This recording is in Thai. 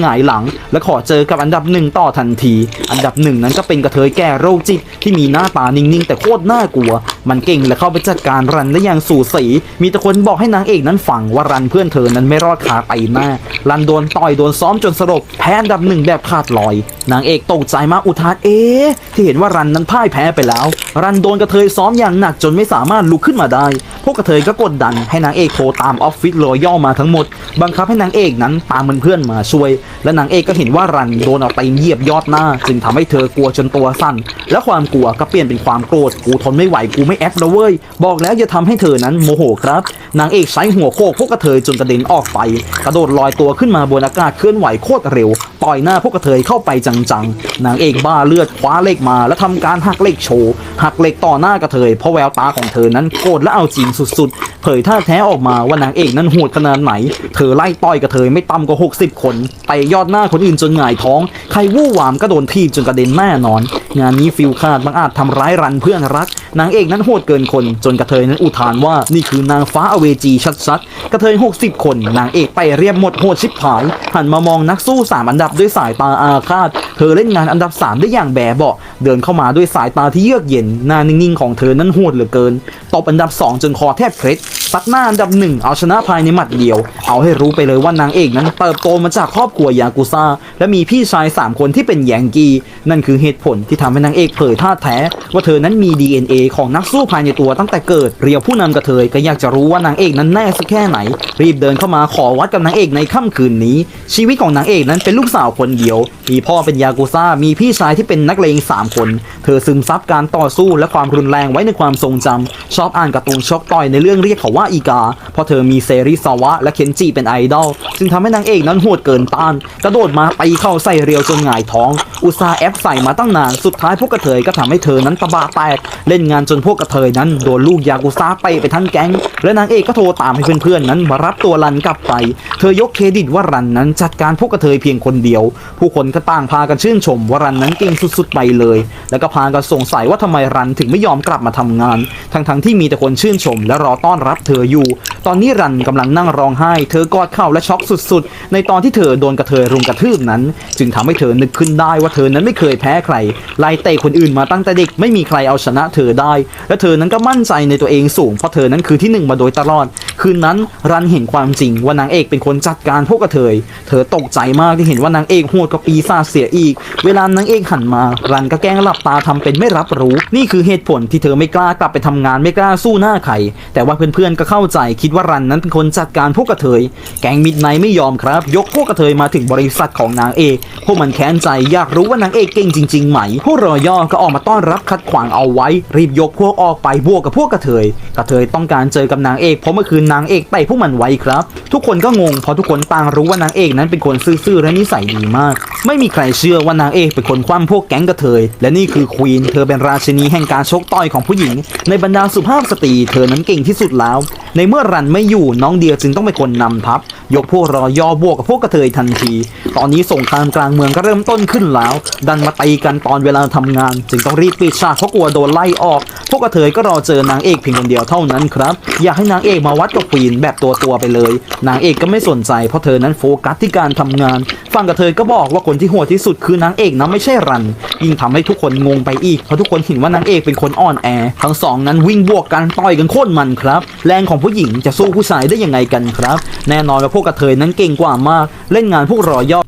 หงายหลัง และขอเจอกับอันดับหนึ่งต่อทันที อันดับหนึ่งนั้นก็เป็นกระเทยแก่โรคจิตที่มีหน้าตานิ่งๆ แต่โคตรน่ากลัว มันเก่งและเข้าไปจัดการรันได้อย่างสูสี มีแต่คนบอกให้นางเอกนั้นฟังว่ารันเพื่อนเธอนั้นไม่รอดขาไตหน้า รันโดนต่อยโดนซ้อมจนสลบแพ้อันดับหนึ่งแบบขาดลอย นางเอกตกใจมากอุทานเอ๊ที่เห็นว่ารันนั้นพ่ายแพ้ไปแล้ว รันโดนกระเทยซ้อมอย่างหนักจนไม่สามารถลุกขึ้นมาได้ พวกกระเทยก็กดดันให้นางเอกโทรตามออฟฟิศรอย่อมาทั้งหมด บังคับให้นางเอกนั้นตามเพื่อนๆมาช่วย และนางเอกก็เห็นว่ารันโดนเอาตีนเหยียบยอดหน้า จึงทำให้เธอกลัวจนตัวสั่น และความกลัวก็เปลี่ยนเป็นความโกรธกูทนไม่ไหวกูไม่แอปแล้วเว้ยบอกแล้วอย่าทำให้เธอนั้นโมโหครับ นางเอกใช้หัวโคกพวกกระเทยจนกระเด็นออกไป กระโดดลอยตัวขึ้นมาบนอากาศเคลื่อนไหวโคตรเร็ว ต่อยหน้าพวกกระเทยเข้าไปจังๆ นางเอกบ้าเลือดคว้าเหล็กมาแล้วทำการหักเหล็กโชว์หักเหล็กต่อหน้ากระเทยเพราะแววตาของเธอนั้นโกรธและเอาจริงสุดๆ เผยท่าแท้ออกมาว่านางเอกนั้นโหดขนาดไหน เธอไล่ต่อยกระเทยไม่ต่ำกว่า60 คนไปยอดหน้าคนอื่นจนหงายท้อง ใครวู่วามก็โดนทีบจนกระเด็นแน่นอน งานนี้ฟิลคาดบางอาจทำร้ายรันเพื่อนรัก นางเอกนั้นโหดเกินคน จนกระเทยนั้นอุทานว่านี่คือนางฟ้าอเวจีชัดๆ กระเทย 60 คน นางเอกไปเรียบหมดโหดชิบหาย หันมามองนักสู้ 3 อันดับด้วยสายตาอาฆาต เธอเล่นงานอันดับ 3 ได้อย่างแบเบาะ เดินเข้ามาด้วยสายตาที่เยือกเย็นหน้านิ่งๆของเธอนั้นโหดเหลือเกินตบอันดับ 2 จนคอแทบเคล็ด ซัดหน้าอันดับหนึ่งเอาชนะภายในหมัดเดียว เอาให้รู้ไปเลยว่านางเอกนั้นเติบโตมาจากครอบครัวยากุซ่า และมีพี่ชาย 3 คนที่เป็นแยงกีนั่นคือเหตุผลที่ทำให้นางเอกเผยท่าแท้ ว่าเธอนั้นมี DNA ของนักสู้ภายในตัวตั้งแต่เกิดเรียวผู้นำกระเทยก็อยากจะรู้ว่านางเอกนั้นแน่สักแค่ไหน รีบเดินเข้ามาขอวัดกับนางเอกในค่ำคืนนี้ ชีวิตของนางเอกนั้นเป็นลูกสาวคนเดียว มีพ่อเป็นยากุซ่ามีพี่ชายที่เป็นนักเลงสามคน เธอซึมซับการต่อสู้และความรุนแรงไว้ในความทรงจำชอบอ่านการ์ตูนช็อกต่อยในเรื่องเรียกเขาว่าอีกา เพราะเธอมีเซริซาวะและเคนจิเป็นไอดอลจึงทำให้นางเอกนั้นโหดเกินต้าน กระโดดมาตีเข้าใส่เรียวจนหงายท้อง อุตสาแอปใส่มาตั้งนาน สุดท้ายพวกกระเทยก็ทำให้เธอนั้นตะบะแตก เล่นงานจนพวกกระเทยนั้นโดนลูกยากุซ่าไปไปทั้งแก๊ง และนางเอกก็โทรตามให้เพื่อนๆนั้นมารับตัวรันกลับไป เธอยกเครดิตว่ารันนั้นจัดการพวกกระเทยเพียงคนเดียว ผู้คนก็ต่างพากันชื่นชมว่ารันนั้นเก่งสุดๆไปเลย แล้วก็พากันสงสัยว่าทำไมรันถึงไม่ยอมกลับมาทำงาน ทั้งๆที่มีแต่คนชื่นชมและรอต้อนรับเธออยู่ ตอนนี้รันกำลังนั่งร้องไห้ เธอกอดเข่าและช็อกสุดๆ ในตอนที่เธอโดนกระเทยรุมกระทืบนั้น จึงทำให้เธอนึกขึ้นได้ว่าเธอนั้นไม่เคยแพ้ใครไล่เตะคนอื่นมาตั้งแต่เด็กไม่มีใครเอาชนะเธอได้ และเธอนั้นก็มั่นใจในตัวเองสูงเพราะเธอนั้นคือที่หนึ่งมาโดยตลอด คืนนั้นรันเห็นความจริงว่านางเอกเป็นคนจัดการพวกกระเทย เธอตกใจมากที่เห็นว่านางเอกโหดกว่าปีศาจเสียอีก เวลานางเอกหันมา รันก็แกล้งหลับตาทำเป็นไม่รับรู้ นี่คือเหตุผลที่เธอไม่กล้ากลับไปทำงานไม่กล้าสู้หน้าใครแต่ว่าเพื่อนๆก็เข้าใจคิดว่ารันนั้นเป็นคนจัดการพวกกระเทย แก๊งมิดไนไม่ยอมครับ ยกพวกกระเทยมาถึงบริษัทของนางเอกพวกมันแค้นใจอยากรู้ว่านางเอกเก่งจริงๆไหม พวกรอย่อก็ออกมาต้อนรับคัดขวางเอาไว้ รีบยกพวกออกไปบวกกับพวกกระเทย กระเทยต้องการเจอกับนางเอกเพราะเมื่อคืนนางเอกไต่พวกมันไว้ครับ ทุกคนก็งงเพราะทุกคนต่างรู้ว่านางเอกนั้นเป็นคนซื่อๆและนิสัยดีมาก ไม่มีใครเชื่อว่านางเอกเป็นคนคว่ำพวกแก๊งกระเทย และนี่คือควีน เธอเป็นราชินีแห่งการชกต่อยของผู้หญิง ในบรรดาสุภาพสตรีเธอนั้นเก่งที่สุดแล้ว ในเมื่อรันไม่อยู่น้องเดียจึงต้องเป็นคนนำทัพ ยกพวกรอย่อบวกกับพวกกระเทยทันที ตอนนี้สงครามกลางเมืองก็เริ่มต้นขึ้นแล้ว ดันมาตีกันตอนเวลาทำงาน จึงต้องรีบปิดฉากเพราะกลัวโดนไล่ออก พวกกระเทยก็รอเจอนางเอกเพียงคนเดียวเท่านั้นครับ อยากให้นางเอกมาวัดกับควีนแบบตัวตัวไปเลย นางเอกก็ไม่สนใจเพราะเธอนั้นโฟกัสที่การทำงาน ฝั่งกระเทยก็บอกว่าคนที่โหดที่สุดคือนางเอกนะไม่ใช่รัน ยิ่งทำให้ทุกคนงงไปอีกเพราะทุกคนเห็นว่านางเอกเป็นคนอ่อนแอ ทั้งสองนั้นวิ่งบวกกันต่อยกันโคตรมันครับ แรงของผู้หญิงจะสู้ผู้ชายได้ยังไงกันครับ แน่นอนว่าพวกกระเทยนั้นเก่งกว่ามาก เล่นงานพวกรอย่อ